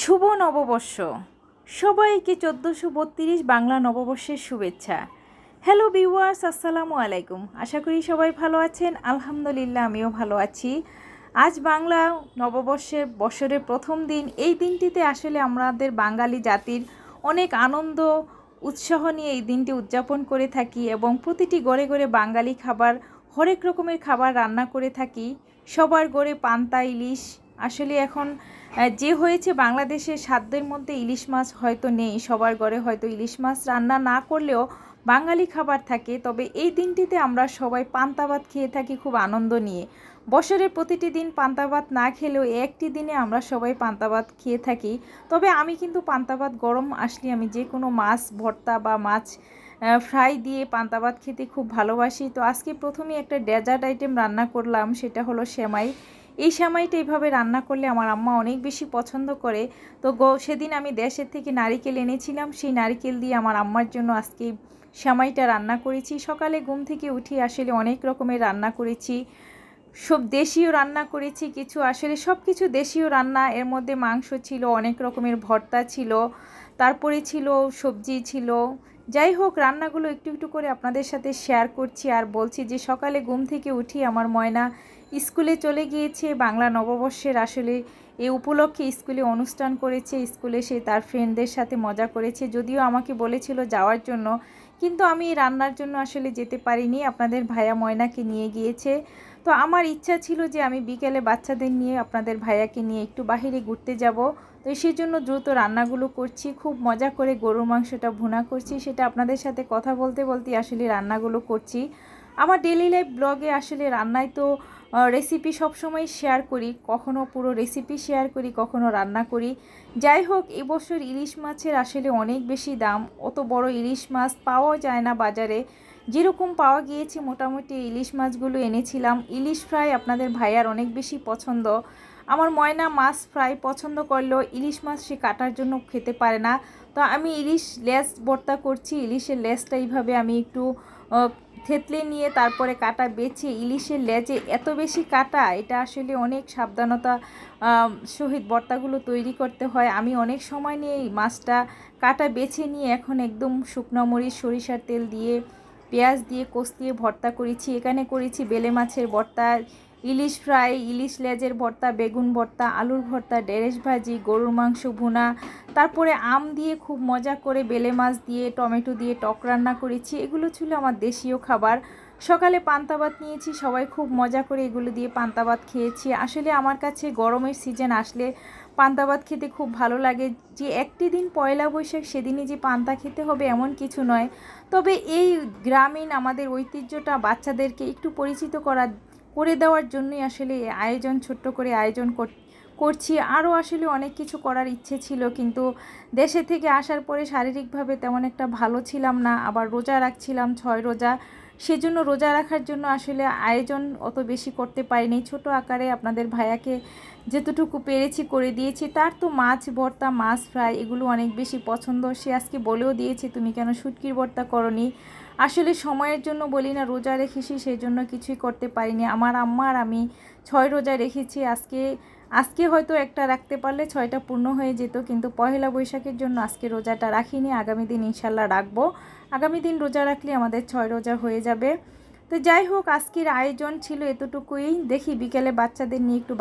শুভ নববর্ষ। সবাইকে চোদ্দোশো বত্রিশ বাংলা নববর্ষের শুভেচ্ছা। হ্যালো ভিউয়ার্স আসসালামু আলাইকুম। আশা করি সবাই ভালো আছেন। আলহামদুলিল্লাহ, আমিও ভালো আছি। আজ বাংলা নববর্ষের বছরের প্রথম দিন। এই দিনটিতে আসলে আমাদের বাঙালি জাতির অনেক আনন্দ, উৎসাহ নিয়ে এই দিনটি উদযাপন করে থাকি এবং প্রতিটি গড়ে গড়ে বাঙালি খাবার, হরেক রকমের খাবার রান্না করে থাকি। সবার গড়ে পান্তা, ইলিশ আসলে এখন যে হয়েছে বাংলাদেশের সাধ্যের মধ্যে ইলিশ মাছ হয়তো নেই, সবার ঘরে হয়তো ইলিশ মাছ রান্না না করলেও বাঙালি খাবার থাকে। তবে এই দিনটিতে আমরা সবাই পান্তা ভাত খেয়ে থাকি খুব আনন্দ নিয়ে। বছরের প্রতিটি দিন পান্তা ভাত না খেলেও একটি দিনে আমরা সবাই পান্তা ভাত খেয়ে থাকি। তবে আমি কিন্তু পান্তা ভাত গরম আসলে আমি যে কোনো মাছ, ভর্তা বা মাছ ফ্রাই দিয়ে পান্তা ভাত খেতে খুব ভালোবাসি। তো আজকে প্রথমে একটা ডেজার্ট আইটেম রান্না করলাম, সেটা হলো সেমাই। এই সেমাইটা এইভাবে রান্না করলে আমার আম্মা অনেক বেশি পছন্দ করে। তো গো, সেদিন আমি দেশের থেকে নারিকেল এনেছিলাম, সেই নারিকেল দিয়ে আমার আম্মার জন্য আজকে সেমাইটা রান্না করেছি। সকালে ঘুম থেকে উঠি আসলে অনেক রকমের রান্না করেছি। সব দেশীয় রান্না করেছি, কিছু আসলে সব কিছু দেশীয় রান্না। এর মধ্যে মাংস ছিল, অনেক রকমের ভর্তা ছিল, তারপরে ছিল সবজি ছিল যাই হোক রান্নাগুলো একটু একটু করে আপনাদের সাথে শেয়ার করছি আর বলছি যে সকালে ঘুম থেকে উঠি আমার ময়না স্কুলে চলে গিয়েছে। বাংলা নববর্ষের আসলে এই উপলক্ষে স্কুলে অনুষ্ঠান করেছে। স্কুলে সে তার ফ্রেন্ডদের সাথে মজা করেছে। যদিও আমাকে বলেছিল যাওয়ার জন্য কিন্তু আমি রান্নার জন্য আসলে যেতে পারিনি। আপনাদের ভাইয়া ময়নাকে নিয়ে গিয়েছে। তো আমার ইচ্ছা ছিল যে আমি বিকেলে বাচ্চাদের নিয়ে আপনাদের ভাইয়াকে নিয়ে একটু বাহিরে ঘুরতে যাব। তো সেই জন্য দ্রুত রান্নাগুলো করছি। খুব মজা করে গরুর মাংসটা ভুনা করছি। সেটা আপনাদের সাথে কথা বলতে বলতে আসলে রান্নাগুলো করছি। আমার ডেলি লাইফ ব্লগে আসলে রান্নায় তো রেসিপি সবসময় শেয়ার করি, কখনো পুরো রেসিপি শেয়ার করি, কখনো রান্না করি। যাই হোক, এবছর ইলিশ মাছের আসলে অনেক বেশি দাম। অত বড় ইলিশ মাছ পাওয়া যায় না বাজারে। যেরকম পাওয়া গিয়েছে, মোটামুটি ইলিশ মাছগুলো এনেছিলাম। ইলিশ ফ্রাই আপনাদের ভাইয়ার অনেক বেশি পছন্দ। আমার ময়না মাছ ফ্রাই পছন্দ করলেও ইলিশ মাছ সে কাটার জন্য খেতে পারে না। তো আমি ইলিশ লেস ভর্তা করছি, ইলিশের লেসটা এইভাবে আমি একটু থেতলে নিয়ে তারপরে কাটা বেছে ইলিশের লেজে এত বেশি কাটা, এটা আসলে অনেক সাবধানতা সহিত ভর্তাগুলো তৈরি করতে হয়। আমি অনেক সময় নিয়ে মাছটা কাটা বেছে নিয়ে এখন একদম শুকনো মরিচ, সরিষার তেল দিয়ে, পেঁয়াজ দিয়ে কষ দিয়ে ভর্তা করেছি। এখানে করেছি বেলে মাছের ভর্তা ইলিশ ফ্রাই, ইলিশ লেজের ভর্তা, বেগুন ভর্তা, আলুর ভর্তা, ডেরেস ভাজি, গরুর মাংস, ভুনা। তারপরে আম দিয়ে খুব মজা করে বেলে মাছ দিয়ে, টমেটো দিয়ে টক রান্না করেছি। এগুলো ছিল আমার দেশীয় খাবার। সকালে পান্তা ভাত নিয়েছি, সবাই খুব মজা করে এগুলো দিয়ে পান্তা ভাত খেয়েছি। আসলে আমার কাছে গরমের সিজন আসলে পান্তা ভাত খেতে খুব ভালো লাগে। যে একটি দিন পয়লা বৈশাখ, সেদিনই যে পান্তা খেতে হবে এমন কিছু নয়। তবে এই গ্রামীণ আমাদের ঐতিহ্যটা বাচ্চাদেরকে একটু পরিচিত করা করে দেওয়ার জন্যই আসলে আয়োজন, ছোট্ট করে আয়োজন কর- করছি। আরও আসলে অনেক কিছু করার ইচ্ছে ছিল, কিন্তু দেশে থেকে আসার পরে শারীরিকভাবে তেমন একটা ভালো ছিলাম না, আবার রোজা রাখছিলাম ছয় রোজা। সেজন্য রোজা রাখার জন্য আসলে আয়োজন অত বেশি করতে পারিনি। ছোট আকারে আপনাদের ভাইয়াকে যেতটুকু পেরেছি করে দিয়েছি। তার তো মাছ, ভর্তা, মাছ ফ্রাই এগুলো অনেক বেশি পছন্দ। সে আজকে বলেও দিয়েছে, তুমি কেন শুটকির ভর্তা করনি? আসলে সময়ের জন্য বলি না, রোজা রেখেছি, সেই জন্য কিছুই করতে পারিনি। আমার আম্মার আমি ছয় রোজা রেখেছি। আজকে আজকে হয়তো একটা রাখতে পারলে ছয়টা পূর্ণ হয়ে যেত, কিন্তু পহেলা বৈশাখের জন্য আজকে রোজাটা রাখিনি। আগামী দিন ইনশাল্লাহ রাখব। আগামী দিন রোজা রাখলে আমাদের ছয় রোজা হয়ে যাবে। তো যাই হোক, আজকের আয়োজন ছিল এতটুকুই। দেখি বিকেলে বাচ্চাদের নিয়ে একটু